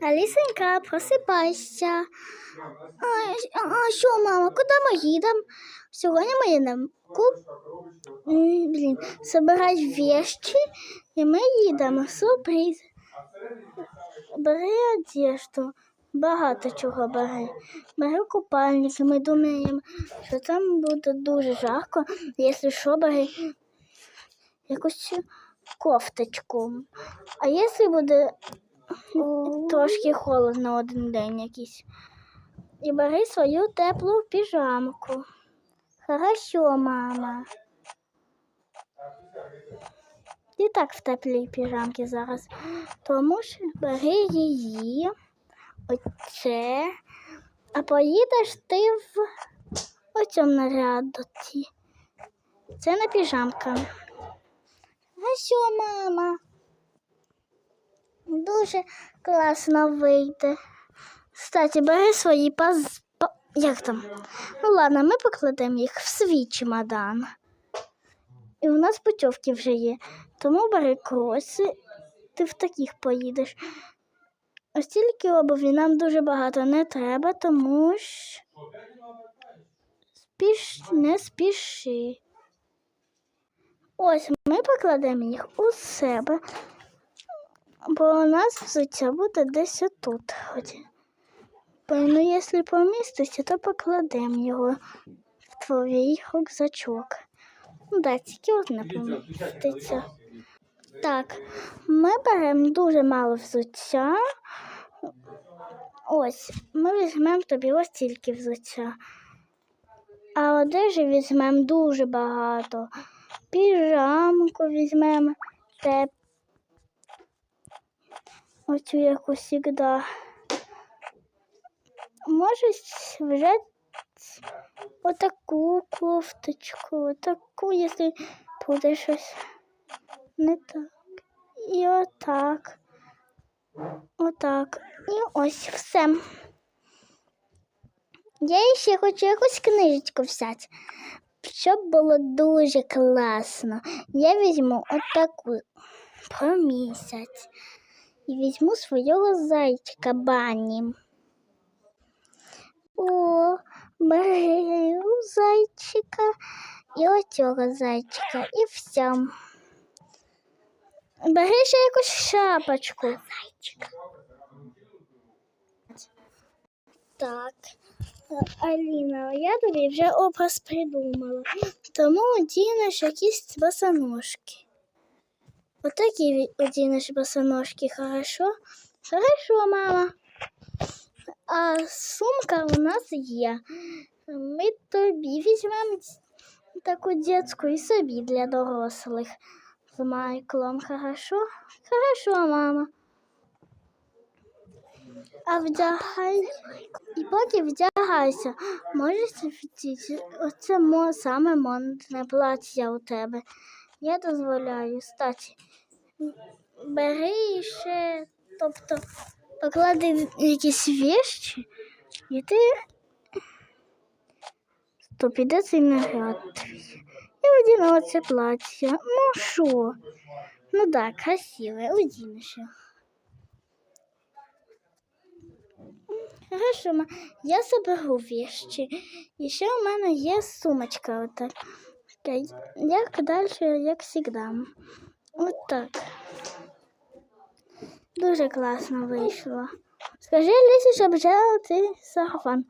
Алісенька, просипайся. А, а що, мама, куди ми їдемо? Сьогодні ми їдемо. Куп... Блін, собирай вещи, і ми їдемо. Сюрприз. Бери одежду. Багато чого бери. Бери купальник, і ми думаємо, що там буде дуже жарко. Якщо що, бери якусь кофточку. А якщо буде трошки холодно один день якийсь. І бери свою теплу піжамку. Хорошо, мама. Ти так в теплій піжамці зараз. Тому що бери її, оце, а поїдеш ти в оцьому нарядці. Це не піжамка. Хорошо, мама. Дуже класно вийде. Кстати, бери свої паз... па- Як там? Ну ладно, ми покладемо їх в свій чемодан. І у нас путівки вже є. Тому бери кроси, ти в таких поїдеш. Ось тільки обуві нам дуже багато не треба, тому що спіш... не спіши. Ось ми покладемо їх у себе. Бо у нас взуття буде десь отут. Ну, якщо поміститься, то покладемо його в твій рюкзачок. Ну так, тільки одне поміститься. Так, ми беремо дуже мало взуття. Ось, ми візьмемо тобі ось тільки взуття. А одежі візьмемо дуже багато. Піжамку візьмемо, оцю як усігда. Можеш взяти отаку кофточку, отаку, якщо буде щось не так. І отак. Отак. І ось все. Я ще хочу якусь книжечку взяти, щоб було дуже класно. Я візьму отаку про місяць і візьму свого зайчика Бані. О, беру зайчика і оцього зайчика, і все. Бери ще якусь шапочку. Зайчика. Так, е, Аліна, я тобі вже образ придумала. Тому одінеш якісь босоножки. Отакі ві- одінеш босоножки, хорошо? Хорошо, мама. А сумка у нас є. Ми тобі візьмемо таку дитячу і собі для дорослих з Майклом. Хорошо? Хорошо, мама. А вдягай. І поки вдягайся, можеш вдіти. Оце саме модне плаття у тебе. Я дозволяю стати. Бери ще, тобто поклади якісь вещи, і ти то піде цей наряд. І одіну оце плаття. Ну що? Ну так, красиве, одінеш. Хорошо, я заберу вещи. І ще у мене є сумочка отак. Як далі, як завжди. Отак. Дуже класно вийшло. Скажи Лісі, щоб взяла ти сарафан.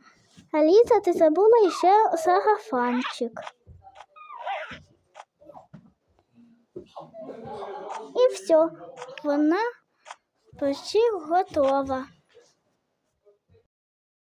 Аліса, ти забула ще сарафанчик. І все, вона почти готова.